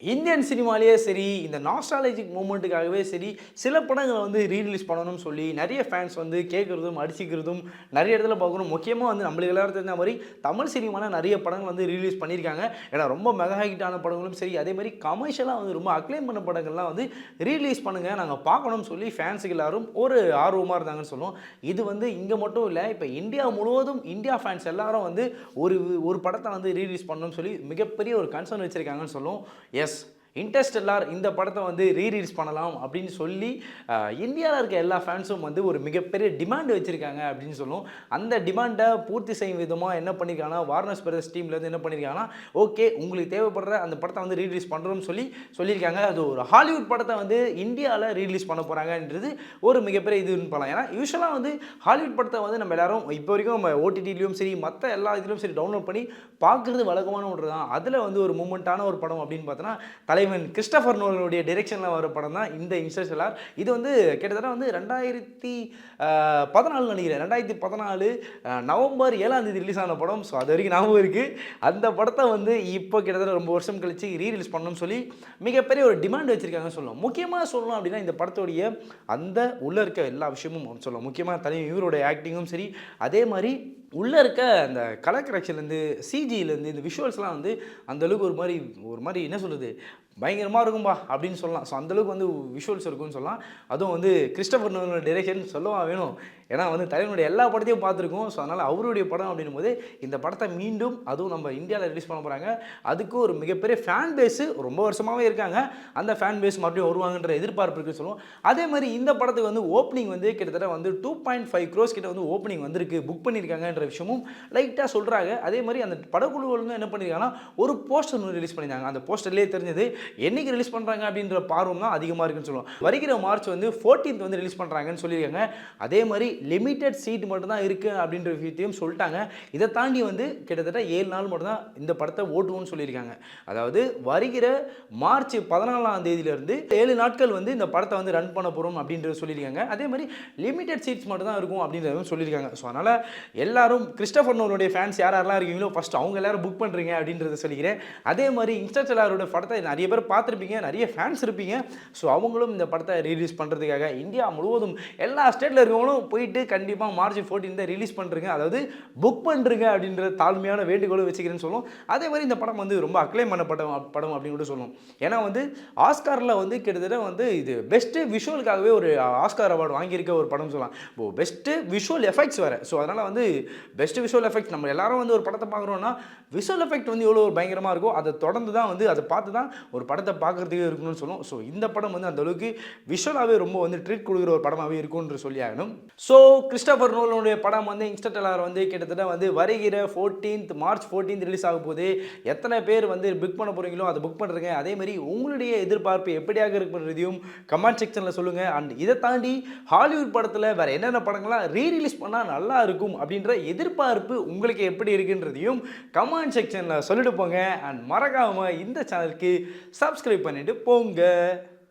Indian சினிமாலேயே சரி இந்த nostalgic மூமெண்ட்டுக்காகவே சரி சில படங்களை வந்து ரீரிலீஸ் பண்ணணும்னு சொல்லி நிறைய ஃபேன்ஸ் வந்து கேட்குறதும் அடிச்சிக்கிறதும் நிறைய இடத்துல பார்க்கணும். முக்கியமாக வந்து நம்மளுக்கு எல்லாரும் தெரிஞ்ச மாதிரி தமிழ் சினிமாவில் நிறைய படங்கள் வந்து ரீலீஸ் பண்ணியிருக்காங்க. ஏன்னா ரொம்ப மெகா ஹிட்டான படங்களும் சரி அதே மாதிரி கமர்ஷியலாக வந்து ரொம்ப அக்ளைம் பண்ண படங்கள்லாம் வந்து ரீலீஸ் பண்ணுங்கள் நாங்கள் பார்க்கணும்னு சொல்லி ஃபேன்ஸுக்கு எல்லாரும் ஒரு ஆர்வமாக இருந்தாங்கன்னு சொல்லுவோம். இது வந்து இங்கே மட்டும் இல்லை இப்போ இந்தியா முழுவதும் இந்தியா ஃபேன்ஸ் எல்லாரும் வந்து ஒரு ஒரு படத்தை வந்து ரீலீஸ் பண்ணணும்னு சொல்லி மிகப்பெரிய ஒரு கன்சர்ன் வச்சுருக்காங்கன்னு சொல்லுவோம். 10 எஸ் இன்டர்ஸ்டெல்லார் இந்த படத்தை வந்து ரீரீஸ் பண்ணலாம் அப்படின்னு சொல்லி இந்தியாவில் இருக்க எல்லா ஃபேன்ஸும் வந்து ஒரு மிகப்பெரிய டிமாண்ட் வச்சுருக்காங்க அப்படின்னு சொல்லும். அந்த டிமாண்டை பூர்த்தி செய்யும் விதமாக என்ன பண்ணியிருக்காங்கன்னா வார்னஸ் பிரதர்ஸ் டீம்லேருந்து என்ன பண்ணியிருக்காங்கன்னா ஓகே உங்களுக்கு தேவைப்படுற அந்த படத்தை வந்து ரீலீஸ் பண்ணுறோம்னு சொல்லி சொல்லியிருக்காங்க. அது ஒரு ஹாலிவுட் படத்தை வந்து இந்தியாவில் ரீலீஸ் பண்ண போகிறாங்கன்றது ஒரு மிகப்பெரிய இதுன்னு பண்ணலாம் ஏன்னா யூஸ்வலாக வந்து ஹாலிவுட் படத்தை வந்து நம்ம எல்லாரும் இப்போ வரைக்கும் நம்ம ஓடிடிலையும் சரி மற்ற எல்லா இதுலையும் சரி டவுன்லோட் பண்ணி பார்க்குறது வழக்கமான ஒன்று தான் அதில் வந்து ஒரு மூமெண்ட்டான ஒரு படம் அப்படின்னு பார்த்தோன்னா தலைவன் கிறிஸ்டபர் நோலனுடைய டிரெக்ஷனில் வர படம் தான் இந்த இன்ஸ்டர்ஸ்டெல்லார் இது வந்து கிட்டத்தட்ட வந்து ரெண்டாயிரத்தி பதினாலு நினைக்கிறேன். ரெண்டாயிரத்தி பதினாலு நவம்பர் ஏழாம் தேதி ரிலீஸ் ஆன படம். ஸோ அது வரைக்கும் ஞாபகம் இருக்குது அந்த படத்தை வந்து இப்போ கிட்டத்தட்ட ரொம்ப வருஷம் கழித்து ரீ ரிலீஸ் பண்ணணும்னு சொல்லி மிகப்பெரிய ஒரு டிமாண்ட் வச்சுருக்காங்கன்னு சொல்லலாம். முக்கியமாக சொல்லணும் அப்படின்னா இந்த படத்துடைய அந்த உள்ளே இருக்க எல்லா விஷயமும் சொல்லலாம். முக்கியமாக தனி இவருடைய ஆக்டிங்கும் சரி அதே மாதிரி உள்ளே இருக்க அந்த கலர் கரெக்ஷன்லேருந்து சிஜியிலேருந்து இந்த விஷுவல்ஸ்லாம் வந்து அந்தளவுக்கு ஒரு மாதிரி ஒரு மாதிரி என்ன சொல்கிறது பயங்கரமாக இருக்கும்பா அப்படின்னு சொல்லலாம். ஸோ அந்தளவுக்கு வந்து விஷுவல்ஸ் இருக்கும்னு சொல்லலாம். அதுவும் வந்து கிறிஸ்டபர் நோலனோட டைரக்ஷன் சொல்லவா வேணும்? ஏன்னா வந்து தலைவனுடைய எல்லா படத்தையும் பார்த்துருக்கோம். ஸோ அதனால் அவருடைய படம் அப்படின்னும் போது இந்த படத்தை மீண்டும் அதுவும் நம்ம இந்தியாவில் ரிலீஸ் பண்ண போகிறாங்க அதுக்கு ஒரு மிகப்பெரிய ஃபேன் பேஸு ரொம்ப வருஷமாகவே இருக்காங்க. அந்த ஃபேன் பேஸ் மறுபடியும் வருவாங்கன்ற எதிர்பார்ப்பு இருக்குன்னு சொல்லுவோம். அதே மாதிரி இந்த படத்துக்கு வந்து ஓப்பனிங் வந்து கிட்டத்தட்ட வந்து டூ பாயிண்ட் ஃபைவ் க்ரோஸ் கிட்ட வந்து ஓப்பனிங் வந்திருக்கு. புக் பண்ணியிருக்காங்கன்ற விஷயமும் லைட்டாக சொல்கிறாங்க அதே மாதிரி அந்த படக்குழுவுகளும் என்ன பண்ணியிருக்காங்கன்னா ஒரு போஸ்டர் ஒன்று ரிலீஸ் பண்ணியிருக்காங்க அந்த போஸ்டர்லேயே தெரிஞ்சது என்னைக்கு ரிலீஸ் பண்ணுறாங்க அப்படின்ற பார்வம் தான் அதிகமாக இருக்குன்னு சொல்லுவோம் வருகிற மார்ச் வந்து ஃபோர்டீன்த் வந்து ரிலீஸ் பண்ணுறாங்கன்னு சொல்லியிருக்காங்க. அதே மாதிரி லிமிட்டட் சீட் மட்டும் தான் இருக்குது அப்படின்ற விஷயத்தையும் சொல்லிட்டாங்க. இதை தாண்டி வந்து கிட்டத்தட்ட ஏழு நாள் மட்டும் தான் இந்த படத்தை ஓட்டுவோம்னு சொல்லியிருக்காங்க. அதாவது வருகிற மார்ச் பதினாலாம் தேதியிலேருந்து ஏழு நாட்கள் வந்து இந்த படத்தை வந்து ரன் பண்ண போகிறோம் அப்படின்றத சொல்லியிருக்காங்க. அதே மாதிரி லிமிட்டட் சீட்ஸ் மட்டும் தான் இருக்கும் அப்படின்றதும் சொல்லியிருக்காங்க. ஸோ அதனால் எல்லாரும் கிறிஸ்டபர் நோனுடைய ஃபேன்ஸ் யார் யாரெல்லாம் இருக்கீங்களோ ஃபஸ்ட் அவங்க எல்லாரும் புக் பண்ணுறீங்க அப்படின்றத சொல்லிக்கிறேன். அதே மாதிரி இன்ஸ்டாச்சலாரோட படத்தை நிறைய பேர் பார்த்துருப்பீங்க நிறைய ஃபேன்ஸ் இருப்பீங்க. ஸோ அவங்களும் இந்த படத்தை ரிலீஸ் பண்ணுறதுக்காக இந்தியா முழுவதும் எல்லா ஸ்டேட்டில் இருக்கவங்களும் போயிட்டு கண்டிப்பாக மார்ச் ஃபோர்டீன் தான் ரிலீஸ் பண்ணுறீங்க அதாவது புக் பண்ணுறீங்க அப்படின்ற தாழ்மையான வேண்டுகோளும் வச்சுக்கிறேன்னு சொல்லுவோம் அதே மாதிரி இந்த படம் வந்து ரொம்ப அக்ளைம் பண்ண படம் அப்படின்னு கூட சொல்லுவோம் ஏன்னா வந்து ஆஸ்காரில் வந்து கிட்டத்தட்ட வந்து இது பெஸ்ட்டு விஷுவலுக்காகவே ஒரு ஆஸ்கார் அவார்டு வாங்கியிருக்க ஒரு படம் சொல்லலாம். இப்போ பெஸ்ட்டு விஷுவல் எஃபெக்ட்ஸ் வேறு. ஸோ அதனால் வந்து பெஸ்ட் விஷுவல் எஃபெக்ட் நம்ம எல்லாரும் வந்து ஒரு படத்தை பார்க்குறோன்னா விஷுவல் எஃபெக்ட் வந்து எவ்வளோ ஒரு பயங்கரமாக இருக்கோ அதை தொடர்ந்து தான் வந்து அதை பார்த்து தான் ஒரு படத்தை பார்க்குறதுக்கே இருக்கணும்னு சொல்லுவோம் ஸோ இந்த படம் வந்து அந்தளவுக்கு விஷுவலாகவே ரொம்ப வந்து ட்ரீட் கொடுக்குற ஒரு படமாகவே இருக்கும்னு சொல்லி ஆகணும். ஸோ கிறிஸ்டபர் நோலனுடைய படம் வந்து இன்ஸ்டடலார் வந்து கிட்டத்தட்ட வந்து வருகிற ஃபோர்டீன்த் மார்ச் ஃபோர்டீன்த் ரிலீஸ் ஆக போது எத்தனை பேர் வந்து புக் பண்ண போகிறீங்களோ அதை புக் பண்ணுறேங்க அதே மாதிரி உங்களுடைய எதிர்பார்ப்பு எப்படியாக இருக்குன்றதையும் கமெண்ட் செக்ஷனில் சொல்லுங்கள் அண்ட் இதை தாண்டி ஹாலிவுட் படத்தில் வேறு என்னென்ன படங்கள்லாம் ரீ ரிலீஸ் பண்ணால் நல்லா இருக்கும் அப்படின்ற எதிர்பார்ப்பு உங்களுக்கு எப்படி இருக்குன்றதையும் கமெண்ட் செக்ஷனில் சொல்லிட்டு போங்க. அண்ட் மறக்காமல் இந்த சேனலுக்கு சப்ஸ்கிரைப் பண்ணிவிட்டு போங்க.